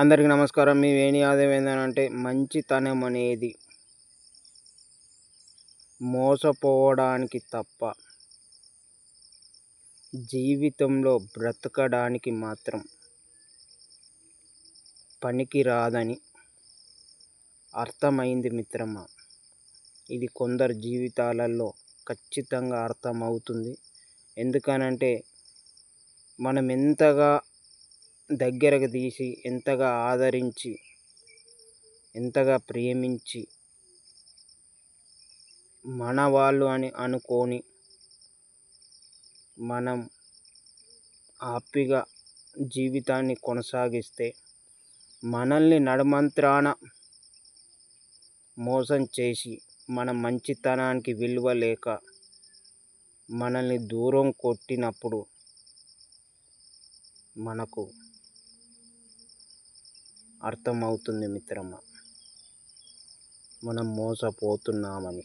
అందరికీ నమస్కారం. మీ వేణి ఆదాయం ఏంటంటే మంచితనం అనేది మోసపోవడానికి తప్ప జీవితంలో బ్రతకడానికి మాత్రం పనికి రాదని అర్థమైంది మిత్రమా? ఇది కొందరు జీవితాలలో ఖచ్చితంగా అర్థమవుతుంది. ఎందుకనంటే మనం ఎంతగా దగ్గరకు తీసి ఎంతగా ఆదరించి ఎంతగా ప్రేమించి మన వాళ్ళు అని అనుకొని మనం హ్యాపీగా జీవితాన్ని కొనసాగిస్తే మనల్ని నడుమంత్రాన మోసం చేసి మన మంచితనానికి విలువ లేక మనల్ని దూరం కొట్టినప్పుడు మనకు అర్థమవుతుంది మిత్రమా? మనం మోసపోతున్నామని.